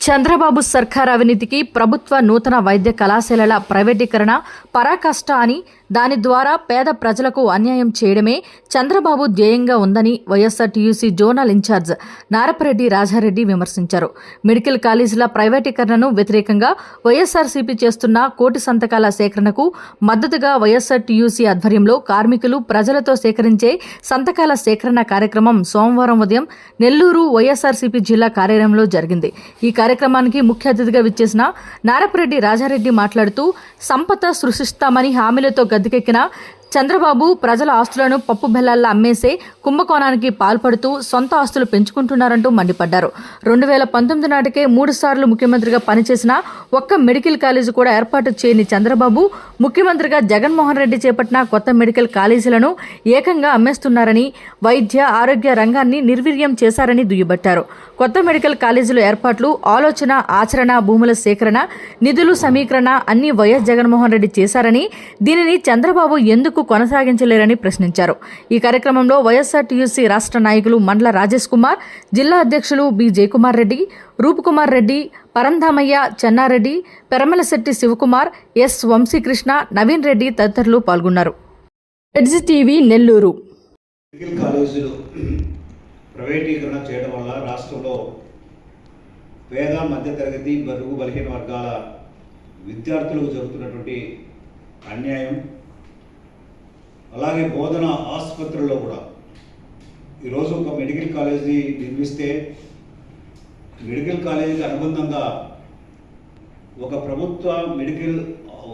చంద్రబాబు సర్కార్ అవినీతికి ప్రభుత్వ నూతన వైద్య కళాశాలల ప్రైవేటీకరణ పరాకాష్ట అని దాని ద్వారా పేద ప్రజలకు అన్యాయం చేయడమే చంద్రబాబు ధ్యేయంగా ఉందని YSRTUC zonal incharge Narapareddy Rajareddy విమర్శించారు. మెడికల్ కాలేజీల ప్రైవేటీకరణను వ్యతిరేకంగా వైఎస్ఆర్సీపీ చేస్తున్న కోటి సంతకాల సేకరణకు మద్దతుగా వైఎస్ఆర్టీయూసీ ఆధ్వర్యంలో కార్మికులు ప్రజలతో సేకరించే సంతకాల సేకరణ కార్యక్రమం సోమవారం ఉదయం నెల్లూరు వైఎస్ఆర్సీపీ జిల్లా కార్యాలయంలో జరిగింది. ఈ కార్యక్రమానికి ముఖ్య అతిథిగా విచ్చేసిన నారపరెడ్డి రాజారెడ్డి మాట్లాడుతూ సంపద సృష్టిస్తామని హామీలతో గద్దెకెక్కిన చంద్రబాబు ప్రజల ఆస్తులను పప్పు బెల్లాల్లో అమ్మేసే కుంభకోణానికి పాల్పడుతూ సొంత ఆస్తులు పెంచుకుంటున్నారంటూ మండిపడ్డారు. రెండు వేల పంతొమ్మిది నాటికే మూడు సార్లు ముఖ్యమంత్రిగా పనిచేసిన ఒక్క మెడికల్ కాలేజీ కూడా ఏర్పాటు చేయని చంద్రబాబు ముఖ్యమంత్రిగా జగన్మోహన్ రెడ్డి చేపట్టిన కొత్త మెడికల్ కాలేజీలను ఏకంగా అమ్మేస్తున్నారని వైద్య ఆరోగ్య రంగాన్ని నిర్వీర్యం చేశారని దుయ్యబట్టారు. కొత్త మెడికల్ కాలేజీల ఏర్పాట్లు ఆలోచన ఆచరణ భూముల సేకరణ నిధులు సమీకరణ అన్ని వైఎస్ జగన్మోహన్ రెడ్డి చేశారని దీనిని చంద్రబాబు ఎందుకు కొనసాగించలేరని ప్రశ్నించారు. ఈ కార్యక్రమంలో వైఎస్ఆర్టీయూసీ రాష్ట్ర నాయకులు మండల రాజేష్ కుమార్ జిల్లా అధ్యక్షులు బి జయకుమార్ రెడ్డి రూపుకుమార్ రెడ్డి పరంధామయ్య చెన్నారెడ్డి పెరమలశెట్టి శివకుమార్ ఎస్ వంశీకృష్ణ నవీన్ రెడ్డి తదితరులు పాల్గొన్నారు. టీవీ నెల్లూరు. మెడికల్ కాలేజీలు ప్రైవేటీకరణ చేయడం వల్ల రాష్ట్రంలో పేద మధ్యతరగతి బరువు బలహీన వర్గాల విద్యార్థులకు జరుగుతున్నటువంటి అన్యాయం అలాగే బోధన ఆసుపత్రుల్లో కూడా. ఈరోజు ఒక మెడికల్ కాలేజీ నిర్మిస్తే మెడికల్ కాలేజీకి అనుబంధంగా ఒక ప్రభుత్వ మెడికల్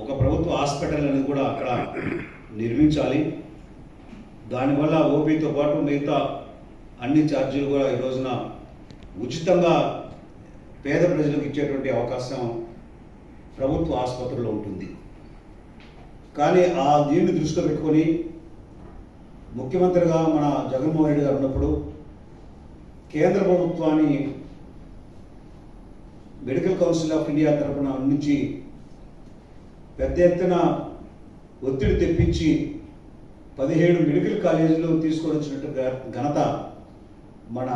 ఒక ప్రభుత్వ హాస్పిటల్ అనేది కూడా అక్కడ నిర్మించాలి. దానివల్ల ఓపీతో పాటు మిగతా అన్ని ఛార్జీలు కూడా ఈ రోజున ఉచితంగా పేద ప్రజలకు ఇచ్చేటువంటి అవకాశం ప్రభుత్వ ఆసుపత్రిలో ఉంటుంది. కానీ ఆ దీన్ని దృష్టిలో పెట్టుకొని ముఖ్యమంత్రిగా మన జగన్మోహన్ రెడ్డి గారు ఉన్నప్పుడు కేంద్ర ప్రభుత్వాన్ని మెడికల్ కౌన్సిల్ ఆఫ్ ఇండియా తరఫున నుంచి పెద్ద ఎత్తున ఒత్తిడి తెప్పించి పదిహేడు మెడికల్ కాలేజీలు తీసుకొని వచ్చినట్టు ఘనత మన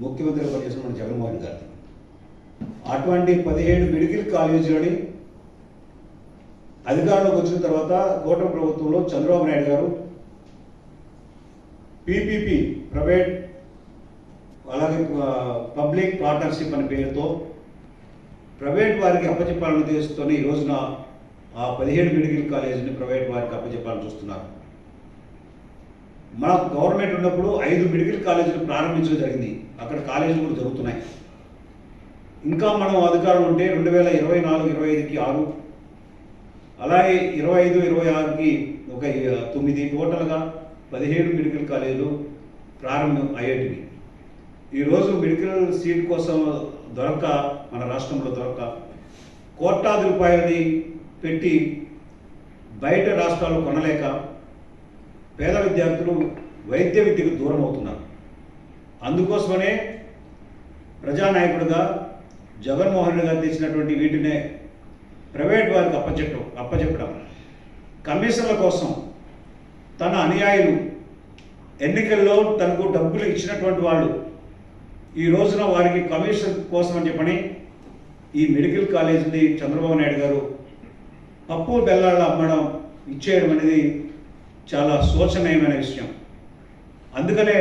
ముఖ్యమంత్రి పనిచేసిన మన జగన్మోహన్ రెడ్డి అటువంటి పదిహేడు మెడికల్ కాలేజీలని అధికారంలోకి వచ్చిన తర్వాత కూటమి ప్రభుత్వంలో చంద్రబాబు నాయుడు గారు పీపీపీ ప్రైవేట్ అలాగే పబ్లిక్ పార్ట్నర్షిప్ అనే పేరుతో ప్రైవేట్ వారికి అప్పచెప్పాలని ఉద్దేశంతోనే ఈ రోజున ఆ పదిహేడు మెడికల్ కాలేజీని ప్రైవేట్ వారికి అప్పచెప్పాలని చూస్తున్నారు. మన గవర్నమెంట్ ఉన్నప్పుడు ఐదు మెడికల్ కాలేజీలు ప్రారంభించడం జరిగింది. అక్కడ కాలేజీలు కూడా జరుగుతున్నాయి. ఇంకా మనం అధికారం ఉంటే రెండు వేల ఇరవై నాలుగు ఇరవై ఐదుకి ఆరు అలాగే ఇరవై ఐదు ఇరవై ఆరుకి ఒక తొమ్మిది టోటల్గా పదిహేడు మెడికల్ కాలేజీలు ప్రారంభం అయ్యేటివి. ఈరోజు మెడికల్ సీట్ కోసం దొరక మన రాష్ట్రంలో దొరక కోట్లాది రూపాయలని పెట్టి బయట రాష్ట్రాలు కొనలేక పేద విద్యార్థులు వైద్య విద్యకు దూరం అవుతున్నారు. అందుకోసమనే ప్రజానాయకుడిగా జగన్మోహన్ రెడ్డి గారు తెచ్చినటువంటి వీటినే ప్రైవేట్ వారికి అప్పచెప్పడం అప్పచెప్పడం కమిషన్ల కోసం తన అనుయాయులు ఎన్నికల్లో తనకు డబ్బులు ఇచ్చినటువంటి వాళ్ళు ఈ రోజున వారికి కమిషన్ కోసం అని చెప్పని ఈ మెడికల్ కాలేజీని చంద్రబాబు నాయుడు గారు పప్పు బెల్లాళ్ళు అమ్మడం ఇచ్చేయడం అనేది చాలా శోచనీయమైన విషయం. అందుకనే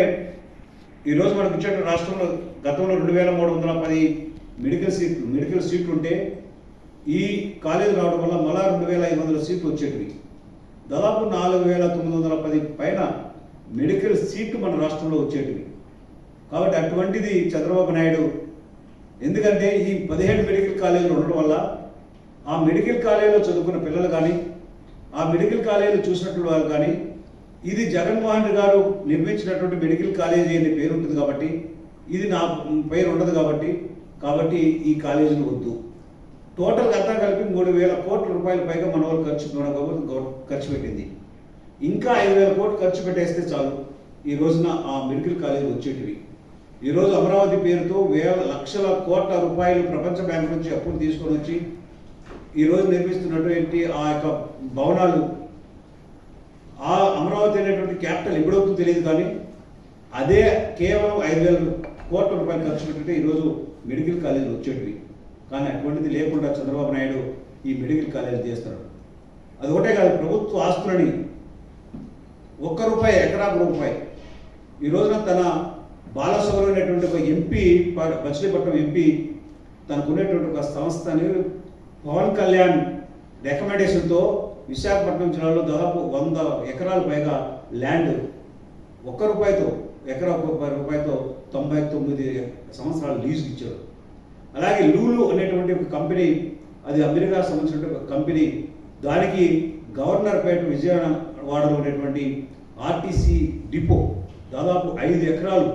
ఈరోజు మనకు ఇచ్చేటువంటి రాష్ట్రంలో గతంలో రెండు వేల మూడు వందల పది మెడికల్ సీట్లు మెడికల్ సీట్లు ఉంటే ఈ కాలేజీ రావడం వల్ల మళ్ళా రెండు వేల ఐదు వందల సీట్లు వచ్చేటివి. దాదాపు నాలుగు వేల తొమ్మిది వందల పది పైన మెడికల్ సీట్లు మన రాష్ట్రంలో వచ్చేటివి. కాబట్టి అటువంటిది చంద్రబాబు నాయుడు ఎందుకంటే ఈ పదిహేడు మెడికల్ కాలేజీలు ఉండడం వల్ల ఆ మెడికల్ కాలేజీలో చదువుకున్న పిల్లలు కానీ ఆ మెడికల్ కాలేజీలు చూసినటువంటి వారు కానీ ఇది జగన్మోహన్ రెడ్డి గారు నిర్మించినటువంటి మెడికల్ కాలేజీ అనే పేరు ఉంటుంది కాబట్టి ఇది నా పేరు ఉండదు కాబట్టి కాబట్టి ఈ కాలేజీలు వద్దు. టోటల్ అంతా కలిపి మూడు వేల కోట్ల రూపాయల పైగా మన వాళ్ళు ఖర్చు మన గవర్నమెంట్ ఖర్చు పెట్టింది. ఇంకా ఐదు వేల కోట్లు ఖర్చు పెట్టేస్తే చాలు. ఈ రోజున ఆ మెడికల్ కాలేజీలు వచ్చేటివి. ఈరోజు అమరావతి పేరుతో వేల లక్షల కోట్ల రూపాయలు ప్రపంచ బ్యాంక్ నుంచి అప్పులు తీసుకొని వచ్చి ఈరోజు నిర్మిస్తున్నటువంటి ఆ యొక్క భవనాలు? ఆ అమరావతి అనేటువంటి క్యాపిటల్ ఎప్పుడవుతుందో తెలియదు కానీ అదే కేవలం ఐదు వేల కోట్ల రూపాయలు ఖర్చు పెట్టి ఈరోజు మెడికల్ కాలేజీలు వచ్చేటివి. కానీ అటువంటిది లేకుండా చంద్రబాబు నాయుడు ఈ మెడికల్ కాలేజ్ చేస్తారు అది ఒకటే కాదు ప్రభుత్వ ఆస్తులని ఒక్క రూపాయి ఎకరాకు రూపాయి. ఈ రోజున తన బాలసౌరు అనేటువంటి ఒక ఎంపీ ప- మచిలీపట్నం ఎంపీ తనకు ఉన్నటువంటి ఒక సంస్థని పవన్ కళ్యాణ్ రికమెండేషన్తో విశాఖపట్నం జిల్లాలో దాదాపు వంద ఎకరాల పైగా ల్యాండ్ ఒక్క రూపాయితో ఎకరా ఒక్క రూపాయితో తొంభై తొమ్మిది సంవత్సరాలు లీజుకి ఇచ్చాడు అలాగే లూలు అనేటువంటి ఒక కంపెనీ అది అమెరికా సంబంధించిన ఒక కంపెనీ దానికి గవర్నర్ పేట విజయవాడలో ఉన్నటువంటి ఆర్టీసీ డిపో దాదాపు ఐదు ఎకరాలు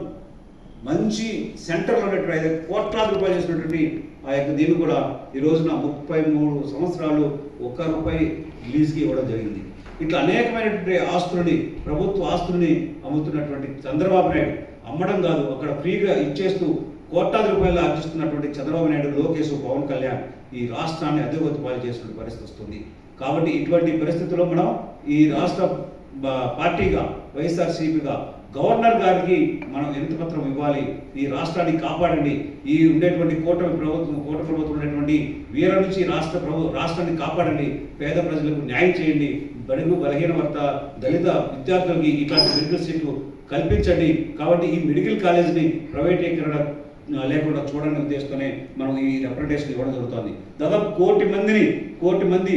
మంచి సెంటర్లో ఉన్నటువంటి ఐదు కోట్లాది రూపాయలు చేసినటువంటి ఆ యొక్క దీన్ని కూడా ఈ రోజున ముప్పై మూడు సంవత్సరాలు ఒక్క రూపాయి లీజ్కి ఇవ్వడం జరిగింది. ఇట్లా అనేకమైనటువంటి ఆస్తులని ప్రభుత్వ ఆస్తుల్ని అమ్ముతున్నటువంటి చంద్రబాబు నాయుడు అమ్మడం కాదు అక్కడ ఫ్రీగా ఇచ్చేస్తూ కోట్లాది రూపాయలు ఆర్జిస్తున్నటువంటి చంద్రబాబు నాయుడు లోకేష్ పవన్ కళ్యాణ్ ఈ రాష్ట్రాన్ని అధోగతి పాలు చేసిన పరిస్థితి వస్తుంది. కాబట్టి ఇటువంటి పరిస్థితుల్లో మనం ఈ రాష్ట్ర పార్టీగా వైఎస్ఆర్సీపీగా గవర్నర్ గారికి మనం ఎంత పత్రం ఇవ్వాలి ఈ రాష్ట్రాన్ని కాపాడండి ఈ ఉండేటువంటి కూటమి ప్రభుత్వం కూట ప్రభుత్వం ఉండేటువంటి వీర నుంచి రాష్ట్ర ప్రభు రాష్ట్రాన్ని కాపాడండి పేద ప్రజలకు న్యాయం చేయండి బడుగు బలహీన వర్త దళిత విద్యార్థులకి ఇట్లాంటి మెడికల్ సీట్లు కల్పించండి. కాబట్టి ఈ మెడికల్ కాలేజీని ప్రైవేటీకరణ లేకుండా చూడని ఉద్దేశంతోనే మనం ఈ రిప్రజెంటేషన్ ఇవ్వడం జరుగుతుంది. దాదాపు కోటి మందిని కోటి మంది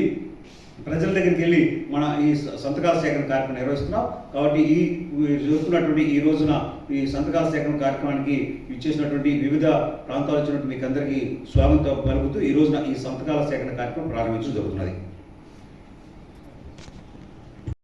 ప్రజల దగ్గరికి వెళ్ళి మన ఈ సంతకాల సేకరణ కార్యక్రమం నిర్వహిస్తున్నాం. కాబట్టి ఈ ఈ జరుగుతున్నటువంటి ఈ రోజున ఈ సంతకాల సేకరణ కార్యక్రమానికి ఇచ్చేసినటువంటి వివిధ ప్రాంతాలు వచ్చినటువంటి మీకు అందరికీ స్వాగతం పలుకుతూ ఈ రోజున ఈ సంతకాల సేకరణ కార్యక్రమం ప్రారంభించడం జరుగుతున్నది.